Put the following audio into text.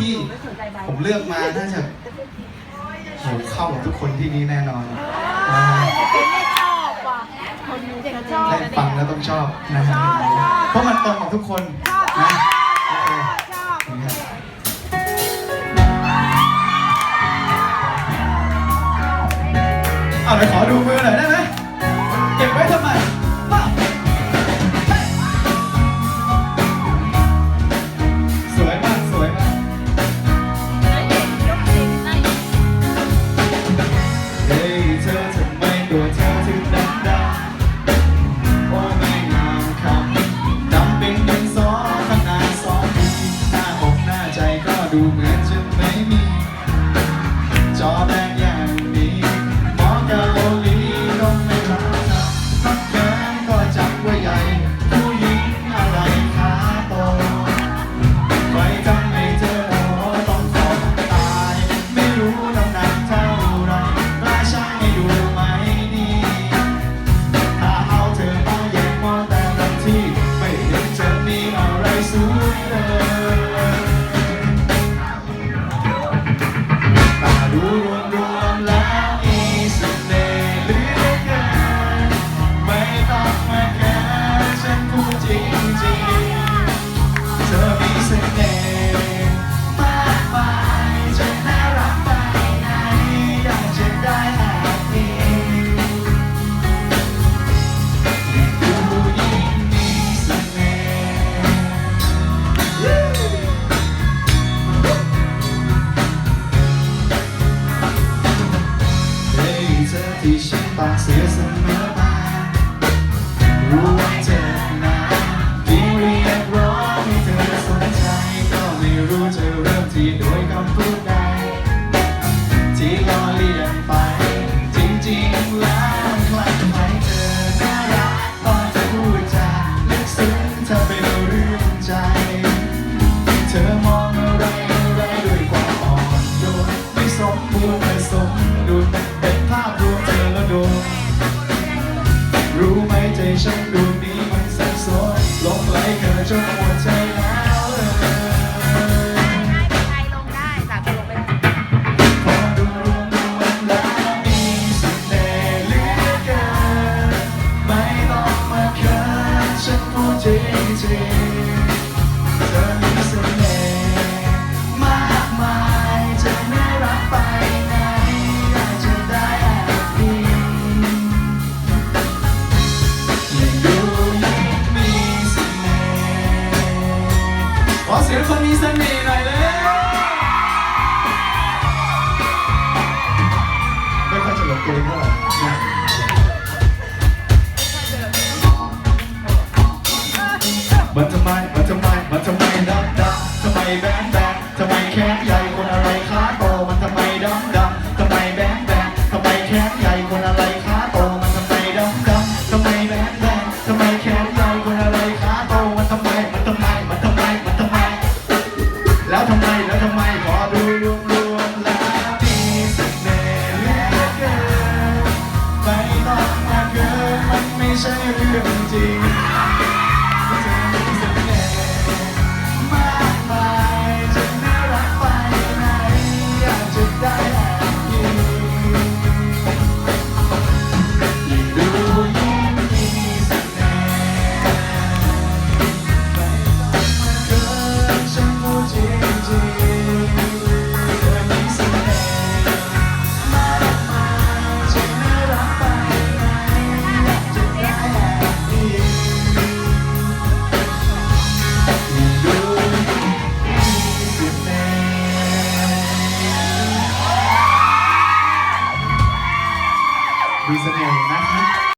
ที่ผมเลือกมาน่าจะโหเข้ากับทุกคนที่นี่แน่นอนไม่ชอบว่ะคนเด็กชอบได้ฟังแล้วต้องชอบนะเพราะมันตรงกับทุกคนนะโอบเอาไปขอดูมือหน่อยได้ไหมเก็บไว้ทำไม มันทำไม มันทำไม มันทำไมดำดำทำไมแบนแบนทำไมแขนใหญ่คนอะไรขาโต มันทำไมดำดำทำไมแบนแบนทำไมแขนใหญ่คนอะไรขาโต มันทำไมดำดำทำไมแบนแบนทำไมแขนใหญ่คนอะไรขาโต มันทำไม มันทำไม มันทำไม มันทำไม แล้วทำไม แล้วทำไม ขอดูรวมรวมแล้วมีเสน่ห์เหลือเกินไปต้องมาเกินมันไม่ใช่เรื่องจริง สน่ห์นะ